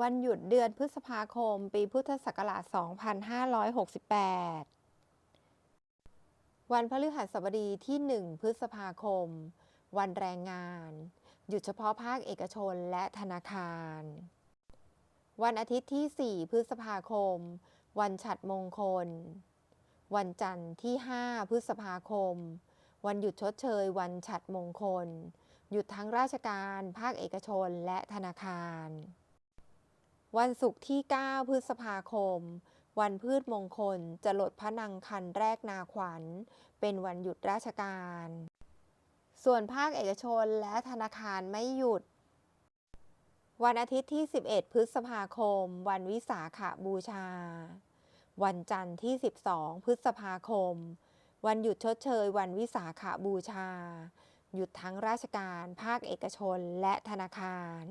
วันหยุดเดือนพฤษภาคม ปีพุทธศักราช 2568 วันพฤหัสบดีที่ 1 พฤษภาคม วันแรงงาน หยุดเฉพาะภาคเอกชนและธนาคาร วันอาทิตย์ที่ 4 พฤษภาคม วันฉัตรมงคล วันจันทร์ที่ 5 พฤษภาคม วันหยุดชดเชย วันฉัตรมงคล หยุดทั้งราชการ ภาคเอกชนและธนาคาร วันศุกร์ที่ 9 พฤษภาคม วันพืชมงคลจะลดพระนังคันแรกนาขวัญ เป็นวันหยุดราชการ ส่วนภาคเอกชนและธนาคารไม่หยุด วันอาทิตย์ที่ 11 พฤษภาคม วันวิสาขบูชา วันจันทร์ที่ 12 พฤษภาคม วันหยุดชดเชย วันวิสาขบูชา หยุดทั้งราชการ ภาคเอกชนและธนาคาร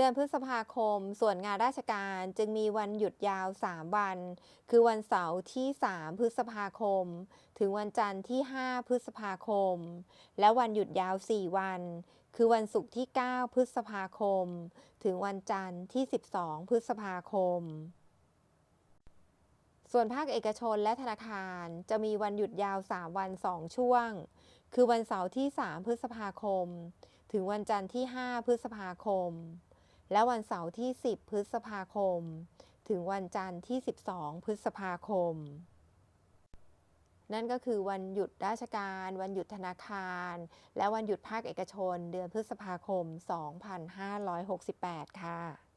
เดือนพฤษภาคม ส่วนงานราชการจึงมีวันหยุดยาว 3 วัน คือวันเสาร์ที่ 3 พฤษภาคม ถึงวันจันทร์ที่ 5 พฤษภาคม และวันหยุดยาว 4 วัน คือวันศุกร์ที่ 9 พฤษภาคม ถึงวันจันทร์ที่ 12 พฤษภาคม ส่วนภาคเอกชนและธนาคารจะมีวันหยุดยาว 3 วัน 2 ช่วง คือวันเสาร์ที่ 3 พฤษภาคม ถึงวันจันทร์ที่ 5 พฤษภาคม และวันเสาร์ที่ 10 พฤษภาคม ถึงวันจันทร์ที่ 12 พฤษภาคม นั่นก็คือวันหยุดราชการ วันหยุดธนาคาร และวันหยุดภาคเอกชน เดือนพฤษภาคม 2568 ค่ะ